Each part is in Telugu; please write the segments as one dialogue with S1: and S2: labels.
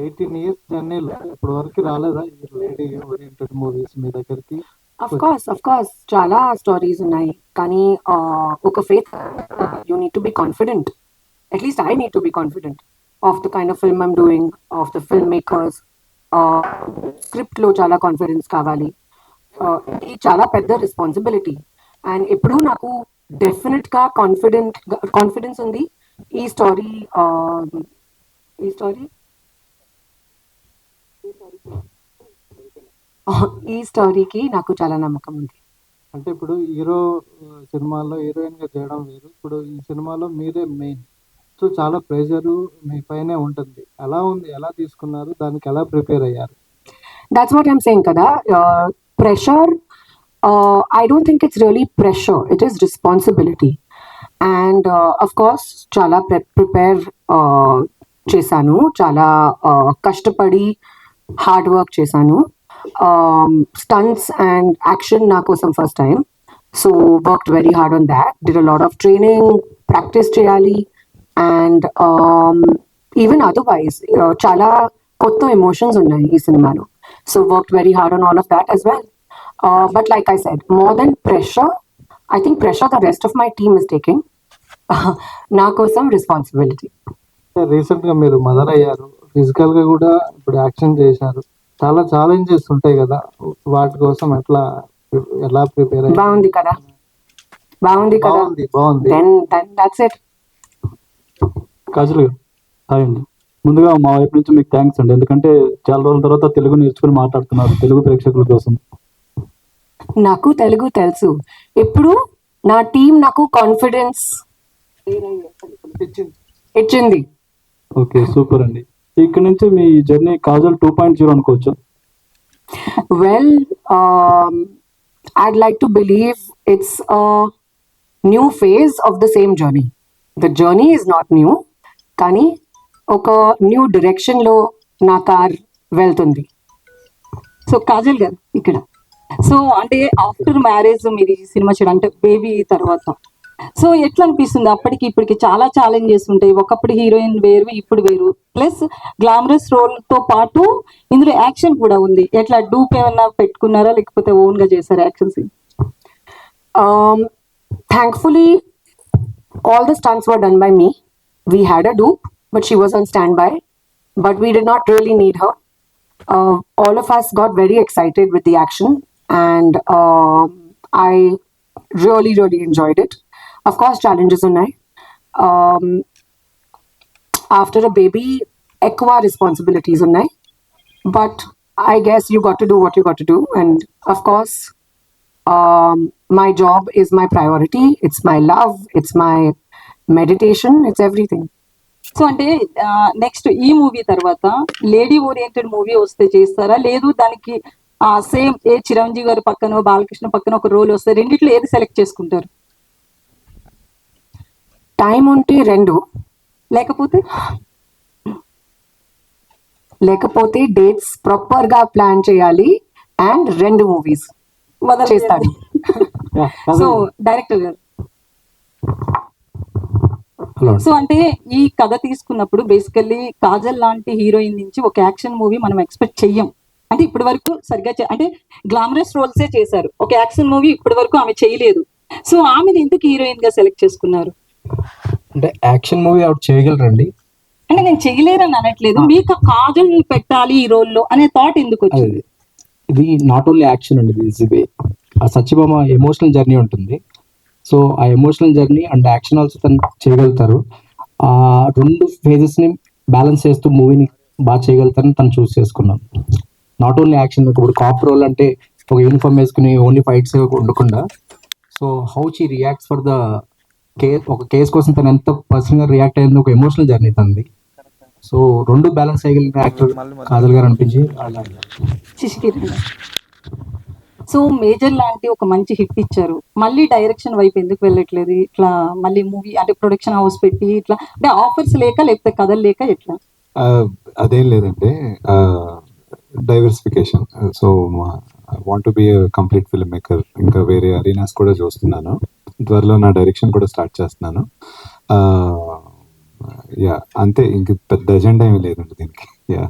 S1: ఎయిటీన్ ఇయర్స్ జర్నీలో ఇప్పటి వరకు రాలేదా? ఈ లేడీ ఓరియంటెడ్ మూవీస్ మీ దగ్గరికి?
S2: అఫ్ కోర్స్ అఫ్ కోర్స్ చాలా స్టోరీస్ ఉన్నాయి. కానీ ఒక faith you need to be confident at least I need to be confident of the kind of film I'm doing of the film makers స్క్రిప్ట్లో చాలా కాన్ఫిడెన్స్ కావాలి. ఇది చాలా పెద్ద రెస్పాన్సిబిలిటీ అండ్ ఎప్పుడూ నాకు డెఫినెట్గా కాన్ఫిడెంట్ కాన్ఫిడెన్స్ ఉంది. ఈ స్టోరీ ఈ స్టోరీ ఈ స్టోరీకి నాకు చాలా నమ్మకం ఉంది.
S1: అంటే ఇప్పుడు హీరో సినిమాలో హీరోయిన్గా చేయడం వేరు. ఇప్పుడు ఈ సినిమాలో మీరే మెయిన్ సో చాలా ప్రెషర్ మీ పైనే ఉంటుంది. ఎలా ఉంది? ఎలా తీసుకున్నారు? దానికి ఎలా ప్రిపేర్ అయ్యారు?
S2: Saying kada uh, pressure uh, i don't think it's really pressure. It is responsibility. And uh, of course చాలా ప్రిపేర్ చేశాను. చాలా కష్టపడి హార్డ్ వర్క్ చేశాను. స్టంట్స్ అండ్ యాక్షన్ నా కోసం first time so work very hard on that did a lot of training practice చేయాలి. అండ్ ఈవెన్ అదర్వైజ్ చాలా కొత్త ఎమోషన్స్ ఉన్నాయి ఈ సినిమాలో. So work very hard on all of that as well but like I said more than pressure I think pressure the rest of my team is taking నా కోసం రెస్పాన్సిబిలిటీ
S1: రీసెంట్గా మీరు మదర్ అయ్యారు. ఫిజికల్గా కూడా ఇప్పుడు యాక్షన్ చేశారు. చాలా ఛాలెంజెస్ ఉంటాయి కదా. వాటి కోసం ఎట్లా ఎలా ప్రిపేర్
S2: బాగుంది కదా. బాగుంది కదా.
S1: బాగుంది బాగుంది.
S2: Then then that's it
S3: Kajal garu hi అండి. ముందుగా మా వైపు నుంచి మీకు థ్యాంక్స్ అండి. ఎందుకంటే చాలా రోజుల తర్వాత తెలుగు నేర్చుకుని మాట్లాడుతున్నారు తెలుగు ప్రేక్షకుల కోసం.
S2: నాకు తెలుగు తెలుసు. ఇప్పుడు నా టీం నాకు కాన్ఫిడెన్స్ ఇచ్చింది.
S3: ఓకే సూపర్ అండి. ఇక్కడ నుంచి మీ journey Kajal two point zero అనుకోవచ్చు?
S2: Well I'd like to believe it's new phase of the same journey the journey is not new కానీ ఒక న్యూ డైరెక్షన్లో నా కార్ వెళ్తుంది.
S4: సో కాజల్ గారు ఇక్కడ. సో అంటే ఆఫ్టర్ మ్యారేజ్ మీరు సినిమా చేయడం అంటే బేబీ తర్వాత. సో ఎట్లా అనిపిస్తుంది అప్పటికి ఇప్పటికి చాలా ఛాలెంజెస్ ఉంటాయి. ఒకప్పుడు హీరోయిన్ వేరు ఇప్పుడు వేరు. ప్లస్ గ్లామరస్ రోల్తో పాటు ఇందులో యాక్షన్ కూడా ఉంది. ఎట్లా డూప్ ఏమన్నా పెట్టుకున్నారా? లేకపోతే ఓన్గా చేశారా action
S2: scene thankfully all the stunts were done by me we had a dupe but she was on stand by but we did not really need her all of us got very excited with the action and I really really enjoyed it of course challenges ఉన్నాయి. ఆఫ్టర్ అ బేబీ ఎక్కువ రెస్పాన్సిబిలిటీస్ ఉన్నాయి. But I guess you got to do what you got to do and of course my job is my priority it's my love it's my meditation it's everything
S4: so అంటే నెక్స్ట్ ఈ మూవీ తర్వాత లేడీ ఓరియంటెడ్ మూవీ వస్తే చేస్తారా? లేదు దానికి సేమ్ ఏ చిరంజీవి గారు పక్కన బాలకృష్ణ పక్కన ఒక రోల్ వస్తే రెండిట్లో ఏది సెలెక్ట్ చేసుకుంటారు?
S2: టైం ఉంటే రెండు.
S4: లేకపోతే?
S2: లేకపోతే డేట్స్ ప్రాపర్గా ప్లాన్ చేయాలి అండ్ రెండు మూవీస్ చేస్తాడు.
S4: సో డైరెక్టర్ గారు. సో అంటే ఈ కథ తీసుకున్నప్పుడు బేసికల్లీ కాజల్ లాంటి హీరోయిన్ నుంచి ఒక యాక్షన్ మూవీ మనం ఎక్స్పెక్ట్ చెయ్యం. అంటే ఇప్పటి వరకు సరిగ్గా అంటే గ్లామరస్ రోల్సే చేశారు. ఒక యాక్షన్ మూవీ ఇప్పటి వరకు ఆమె చేయలేదు. సో ఆమెను ఎందుకు హీరోయిన్గా సెలెక్ట్ చేసుకున్నారు?
S5: అంటే యాక్షన్ మూవీ అవుట్ చేయగలరండి?
S4: అంటే నేను చేయలేరని అనట్లేదు. మీకు కాజల్ పెట్టాలి ఈ రోల్లో అనే థాట్ ఎందుకు వచ్చింది?
S5: ఇది నాట్ ఓన్లీ యాక్షన్ అండి ఇది ఆ సత్యభామ ఎమోషనల్ జర్నీ ఉంటుంది. సో ఆ emotional journey and action also తను చేయగలుగుతారు. ఆ రెండు phases ని బ్యాలెన్స్ చేస్తూ మూవీని బాగా చేయగలుగుతారని తను చూస్ చేసుకున్నాను నాట్ ఓన్లీ యాక్షన్ ఇప్పుడు కాప్ రోల్ అంటే ఒక యూనిఫామ్ వేసుకుని ఓన్లీ ఫైట్స్ ఉండకుండా so how she reacts for the case ఒక కేస్ కోసం తను ఎంత పర్సనల్గా రియాక్ట్ అయ్యింది ఒక ఎమోషనల్ జర్నీ తనది. సో రెండు బ్యాలెన్స్ చేయగలిగిన యాక్టర్ కాజల్ గారు అనిపించి
S4: శశికిరణ్. సో మేజర్ లాంటి ఒక మంచి హిట్ ఇచ్చారు. మళ్ళీ డైరెక్షన్ వైపు ఎందుకు వెళ్ళట్లేదు? ఇట్లా మళ్ళీ మూవీ అంటే ప్రొడక్షన్ హౌస్ పెట్టి ఇట్లా అంటే ఆఫర్స్ లేక లేకపోతే కథలు లేక ఎట్లా?
S6: అదేం లేదంటే diversification. So want be complete film maker ఇంకా వేరే అరీనాస్ కూడా చూస్తున్నాను. త్వరలో నా డైరెక్షన్ కూడా స్టార్ట్ చేస్తున్నాను. యా అంతే ఇంక పెద్ద ఎజెండా ఏమీ లేదండి దీనికి యా.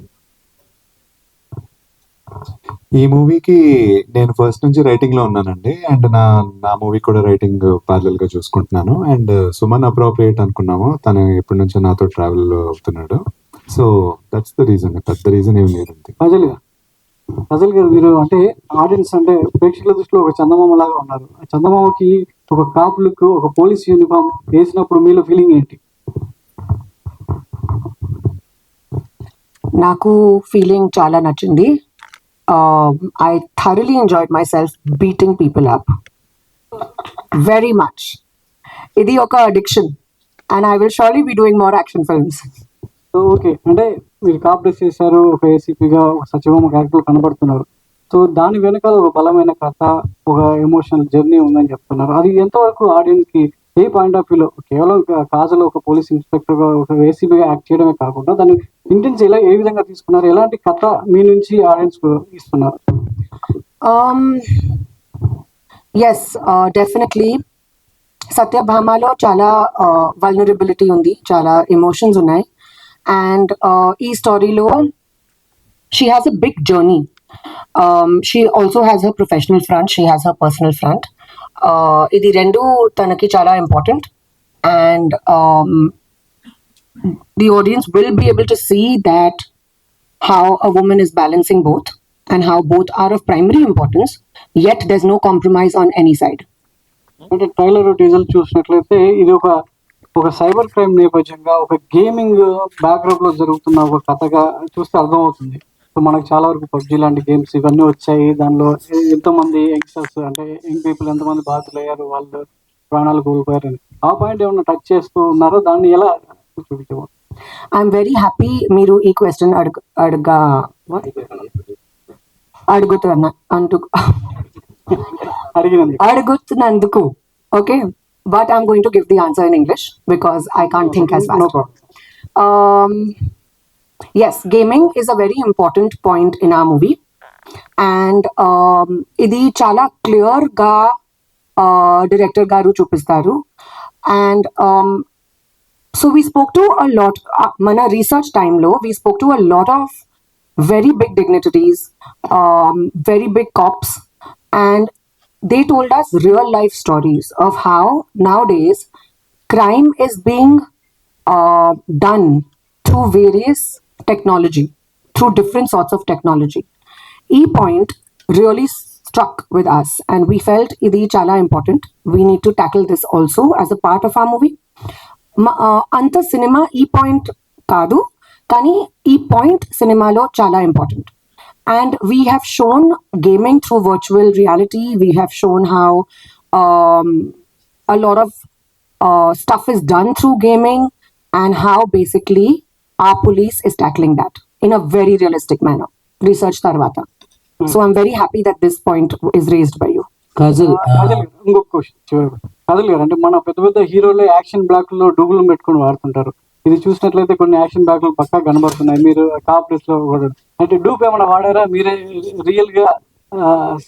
S6: ఈ మూవీకి నేను ఫస్ట్ నుంచి రైటింగ్లో ఉన్నానండి అండ్ నా నా మూవీ కూడా రైటింగ్ పార్లల్గా చూసుకుంటున్నాను. అండ్ సుమన్ అప్రోప్రియేట్ అనుకున్నాము తను ఎప్పటి నుంచో నాతో ట్రావెల్ అవుతున్నాడు. సో దట్స్ ద రీజన్ పెద్ద రీజన్ ఏమి లేదండి.
S3: రజల్ గారు గారు మీరు అంటే ఆడియన్స్ అంటే ప్రేక్షకుల దృష్టిలో ఒక చందమామ లాగా ఉన్నారు. ఆ చందమామకి ఒక కాప్ లుక్ ఒక పోలీస్ యూనిఫామ్ వేసినప్పుడు మీలో ఫీలింగ్ ఏంటి?
S2: నాకు ఫీలింగ్ చాలా నచ్చింది. I thoroughly enjoyed myself beating people up very much ఇది ఒక addiction and I will surely be doing more action films
S3: so okay అంటే మీరు కాప్ చేశారు ఒక ఏసీపీగా ఒక సచివమ్మ క్యారెక్టర్ కనబడుతున్నారు. సో దాని వెనకాల ఒక బలమైన కథ ఒక ఎమోషనల్ జర్నీ ఉందని చెప్తున్నారు. అది ఎంతవరకు ఆడియన్స్కి ఏ పాయింట్ ఆఫ్ వ్యూలో కేవలం కాజలో ఒక పోలీస్ ఇన్స్పెక్టర్గా ఒక ఏసీపీగా యాక్ట్ చేయడమే కాకుండా దాని ఇంటెన్స్ ఎలా ఏ విధంగా తీసుకున్నారు? ఎలాంటి కథ మీ నుంచి ఆడియన్స్ ఇస్తున్నారు?
S2: ఎస్ డెఫినెట్లీ సత్యభామలో చాలా uh, వల్నరబిలిటీ ఉంది. చాలా ఎమోషన్స్ ఉన్నాయి. అండ్ ఈ స్టోరీలో she has a big journey she also has her professional front she has her personal front ఇది రెండు తనకి చాలా important and the audience will be able to see that how a woman is balancing both and how both are of primary importance yet there's no compromise on any side
S3: అంటే ట్రైలర్ టీజర్ చూసినట్లయితే ఇది ఒక ఒక సైబర్ క్రైమ్ నేపథ్యంగా ఒక గేమింగ్ బ్యాక్గ్రౌండ్లో జరుగుతున్న ఒక కథగా చూస్తే అర్థమవుతుంది. సో మనకు చాలా వరకు పబ్జి లాంటి గేమ్స్ ఇవన్నీ వచ్చాయి. దానిలో ఎంతో మంది యంగ్స్టర్స్ అంటే యంగ్ పీపుల్ ఎంతమంది బాధితులయ్యారు. వాళ్ళు ప్రాణాలు కోల్పోయారు అని ఆ పాయింట్ ఏమన్నా టచ్ చేస్తూ ఉన్నారో? దాన్ని ఎలా చూపించబోతున్నారు
S2: i'm very happy మీరు ఈ క్వశ్చన్ అడగ అడగా అడుగుతున్నా అంటూ
S3: అడిగినందుకు.
S2: అడుగుతున్నందుకు okay? But I'm going to give the answer in English because I can't think as
S3: no
S2: fast
S3: problem
S2: Um, yes, gaming is a very important point in our movie, and um, ఇది చాలా క్లియర్గా డైరెక్టర్ గారు చూపిస్తారు. And so we spoke to a lot మన రీసెర్చ్ టైంలో we spoke to a lot of very big dignitaries, um, very big cops, and they told us real life stories of how nowadays crime is being uh, done through various technology, through different sorts of technology. E point really struck with us, and we felt idi chala important. We need to tackle this also as a part of our movie. మ- ఆ, అంత సినిమా ఈ పాయింట్ కాదు కానీ ఈ పాయింట్ సినిమాలో చాలా important And we have shown gaming through virtual reality we have shown how a lot of uh, stuff is done through gaming and how basically our police is tackling that in a very realistic manner research tarvata so i'm very happy that this point is raised by you
S7: Kajal
S3: Kajal garu, ఇంకొక క్వశ్చన్ చివరి కాజల్ గారు అంటే మన పెద్ద పెద్ద హీరోలు యాక్షన్ బ్లాక్లో డూగులు పెట్టుకొని వాడుతుంటారు ఇది చూసినట్లయితే కొన్ని యాక్షన్ బ్లాక్లో పక్కా కనబడుతున్నాయి మీరు కాప్ డ్రెస్లో కూడా అంటే డూప్ ఏమైనా వాడారా? మీరే రియల్గా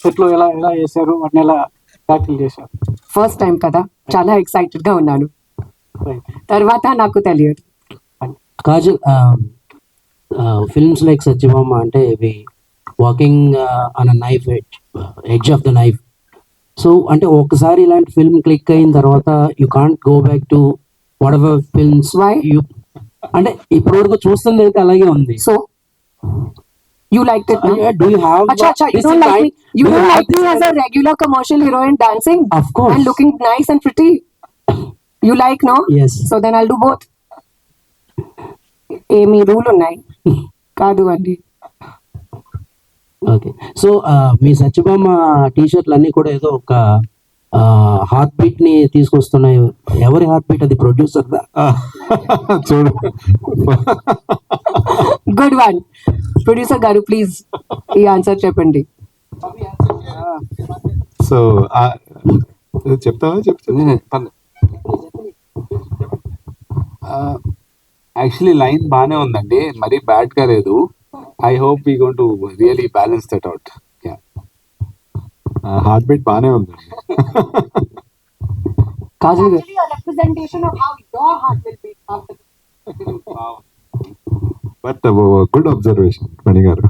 S3: సెట్లో ఎలా ఎలా చేశారు వాటిని ఎలా ట్యాకిల్ చేశారు?
S2: ఫస్ట్ టైం కదా. చాలా ఎక్సైటెడ్గా ఉన్నాను. తర్వాత నాకు తెలియదు.
S7: కాజల్ ఫిల్మ్స్ లైక్ సత్యభామ అంటే ఇవి walking on a knife edge of the knife so అంటే ఒకసారి ఇలాంటి ఫిల్మ్ క్లిక్ అయిన తర్వాత you can't go back to whatever films
S2: Why?
S7: You అంటే ఇప్పటి వరకు చూస్తుంది అయితే అలాగే ఉంది.
S2: So you liked it no?
S7: Do you have
S2: Acha, acha, you don't like me. You don't like me as a regular commercial heroine dancing
S7: Of course.
S2: and looking nice and pretty. You like, no?
S7: Yes.
S2: So then I'll do both. ఏమి రూల్ ఉన్నాయి కాదు అండి
S7: ఓకే సో మీ సత్యభామ టీ షర్ట్లు అన్ని కూడా ఏదో ఒక హార్ట్ బీట్ని తీసుకొస్తున్నాయి ఎవరి హార్ట్ బీట్ అది ప్రొడ్యూసర్
S6: చూడు.
S2: Good one producer garu please ఈ ఆన్సర్ చెప్పండి.
S6: సో చెప్తావా? చెప్తా
S8: యాక్చువల్లీ లైన్ బాగానే ఉందండి. మరీ బ్యాడ్గా లేదు. I hope we gonna really balance that out
S6: heart beat బాగానే ఉంది.
S3: కాజల్ గారు.
S6: బట్ గుడ్ అబ్జర్వేషన్ మణి గారు.